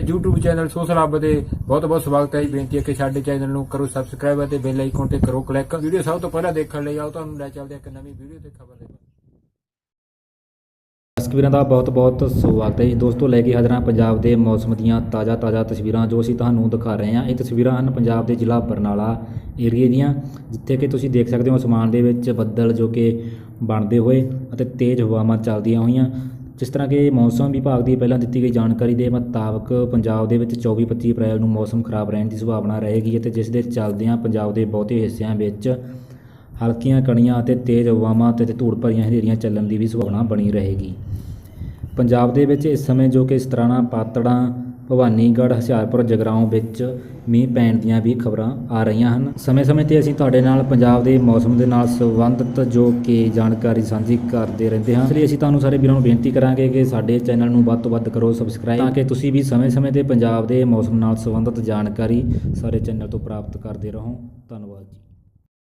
YouTube channel social ਹੱਬ ਦੇ ਬਹੁਤ ਬਹੁਤ ਸਵਾਗਤ ਹੈ ਜੀ। ਬੇਨਤੀ ਹੈ ਕਿ ਸਾਡੇ ਚੈਨਲ ਨੂੰ ਕਰੋ ਸਬਸਕ੍ਰਾਈਬ ਅਤੇ ਬੈਲ ਆਈਕਨ ਤੇ ਕਰੋ ਕਲਿੱਕ ਵੀਡੀਓ ਸਭ ਤੋਂ ਪਹਿਲਾਂ ਦੇਖਣ ਲਈ ਆਓ, ਤੁਹਾਨੂੰ ਲੈ ਚੱਲਦੇ ਹਾਂ ਇੱਕ ਨਵੀਂ ਵੀਡੀਓ ਤੇ ਖਬਰ ਦੇ ਦਰਸ਼ਕ ਦਾ ਬਹੁਤ-ਬਹੁਤ ਸਵਾਗਤ ਹੈ ਜੀ। ਦੋਸਤੋ, ਲੈ ਕੇ ਹਾਜ਼ਰ ਪੰਜਾਬ ਦੇ ਮੌਸਮ ਦੀਆਂ ਤਾਜ਼ਾ-ਤਾਜ਼ਾ ਤਸਵੀਰਾਂ ਜੋ ਅਸੀਂ ਤੁਹਾਨੂੰ ਦਿਖਾ ਰਹੇ ਹਾਂ। ਇਹ ਤਸਵੀਰਾਂ ਹਨ ਪੰਜਾਬ ਦੇ ਜ਼ਿਲ੍ਹਾ ਬਰਨਾਲਾ ਏਰੀਏ ਦੀਆਂ, ਜਿੱਥੇ ਕਿ ਤੁਸੀਂ ਦੇਖ ਸਕਦੇ ਹੋ ਅਸਮਾਨ ਦੇ ਵਿੱਚ ਬੱਦਲ ਜੋ ਕਿ ਬਣਦੇ ਹੋਏ ਅਤੇ ਤੇਜ਼ ਹਵਾਵਾਂ ਚੱਲਦੀਆਂ ਹੋਈਆਂ। ਜਿਸ ਤਰ੍ਹਾਂ ਕਿ ਮੌਸਮ ਵਿਭਾਗ ਦੀ ਪਹਿਲਾਂ ਦਿੱਤੀ ਗਈ ਜਾਣਕਾਰੀ ਦੇ ਮੁਤਾਬਕ ਪੰਜਾਬ ਦੇ ਵਿੱਚ 24-25 ਅਪ੍ਰੈਲ ਨੂੰ ਮੌਸਮ ਖਰਾਬ ਰਹਿਣ ਦੀ ਸੰਭਾਵਨਾ ਰਹੇਗੀ ਅਤੇ ਜਿਸ ਦੇ ਚੱਲਦਿਆਂ ਪੰਜਾਬ ਦੇ ਬਹੁਤੇ ਹਿੱਸਿਆਂ ਵਿੱਚ ਹਲਕੀਆਂ ਕਣੀਆਂ ਅਤੇ ਤੇਜ਼ ਹਵਾਵਾਂ ਅਤੇ ਧੂੜ ਭਰੀਆਂ ਹਨੇਰੀਆਂ ਚੱਲਣ ਦੀ ਵੀ ਸੰਭਾਵਨਾ ਬਣੀ ਰਹੇਗੀ। ਪੰਜਾਬ ਦੇ ਵਿੱਚ ਇਸ ਸਮੇਂ ਜੋ ਕਿ ਸਤਰਾਣਾ ਪਾਤੜਾਂ ਭਵਾਨੀਗੜ੍ਹ, ਹੁਸ਼ਿਆਰਪੁਰ, ਜਗਰਾਉਂ ਵਿੱਚ ਮੀਂਹ ਪੈਣ ਦੀਆਂ ਵੀ ਖਬਰਾਂ ਆ ਰਹੀਆਂ ਹਨ। ਸਮੇਂ-ਸਮੇਂ ਤੇ ਅਸੀਂ ਤੁਹਾਡੇ ਨਾਲ ਪੰਜਾਬ ਦੇ ਮੌਸਮ ਦੇ ਨਾਲ ਸੰਬੰਧਿਤ ਜੋ ਕਿ ਜਾਣਕਾਰੀ ਸਾਂਝੀ ਕਰਦੇ ਰਹਿੰਦੇ ਹਾਂ। ਇਸ ਲਈ ਅਸੀਂ ਤੁਹਾਨੂੰ ਸਾਰੇ ਵੀਰਾਂ ਨੂੰ ਬੇਨਤੀ ਕਰਾਂਗੇ ਕਿ ਸਾਡੇ ਚੈਨਲ ਨੂੰ ਵੱਧ ਤੋਂ ਵੱਧ ਕਰੋ ਸਬਸਕ੍ਰਾਈਬ ਤਾਂ ਕਿ ਤੁਸੀਂ ਵੀ ਸਮੇਂ-ਸਮੇਂ ਤੇ ਪੰਜਾਬ ਦੇ ਮੌਸਮ ਨਾਲ ਸੰਬੰਧਿਤ ਜਾਣਕਾਰੀ ਸਾਰੇ ਚੈਨਲ ਤੋਂ ਪ੍ਰਾਪਤ ਕਰਦੇ ਰਹੋ। ਧੰਨਵਾਦ ਜੀ।